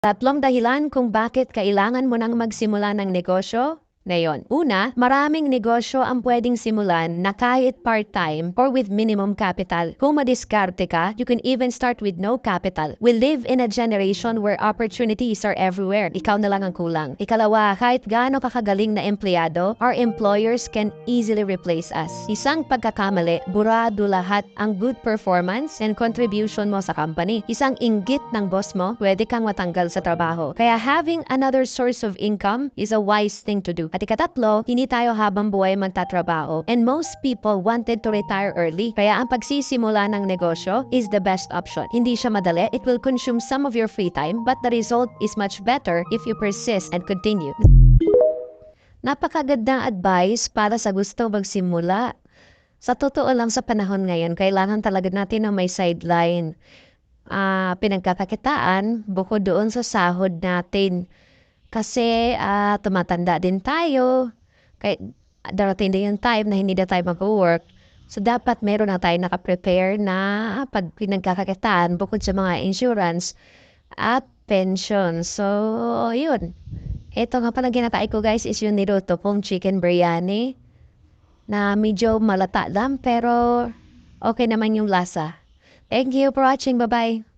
Tatlong dahilan kung bakit kailangan mo nang magsimula ng negosyo ngayon. Una, maraming negosyo ang pwedeng simulan na kahit part-time or with minimum capital. Kung madiskarte ka, you can even start with no capital. We live in a generation where opportunities are everywhere. Ikaw na lang ang kulang. Ikalawa, kahit gaano kakagaling na empleyado, our employers can easily replace us. Isang pagkakamali, burado lahat ang good performance and contribution mo sa company. Isang inggit ng boss mo, pwede kang matanggal sa trabaho. Kaya having another source of income is a wise thing to do. At ikatatlo, hindi tayo habang buhay magtatrabaho. And most people wanted to retire early. Kaya ang pagsisimula ng negosyo is the best option. Hindi siya madali. It will consume some of your free time, but the result is much better if you persist and continue. Napakagandang advice para sa gusto magsimula. Sa totoo lang sa panahon ngayon, kailangan talaga natin ng may sideline. Ah, pinagkakakitaan bukod doon sa sahod natin. Kasi ah, tumatanda din tayo. Kaya darating din yung time na hindi na tayo mag-work. So, dapat meron na tayo nakaprepare na pag pinagkakakitaan bukod sa mga insurance at pension. So, yun. Ito nga pala ginatay ko guys is yung niluto kong chicken biryani na medyo malata lang pero okay naman yung lasa. Thank you for watching. Bye-bye.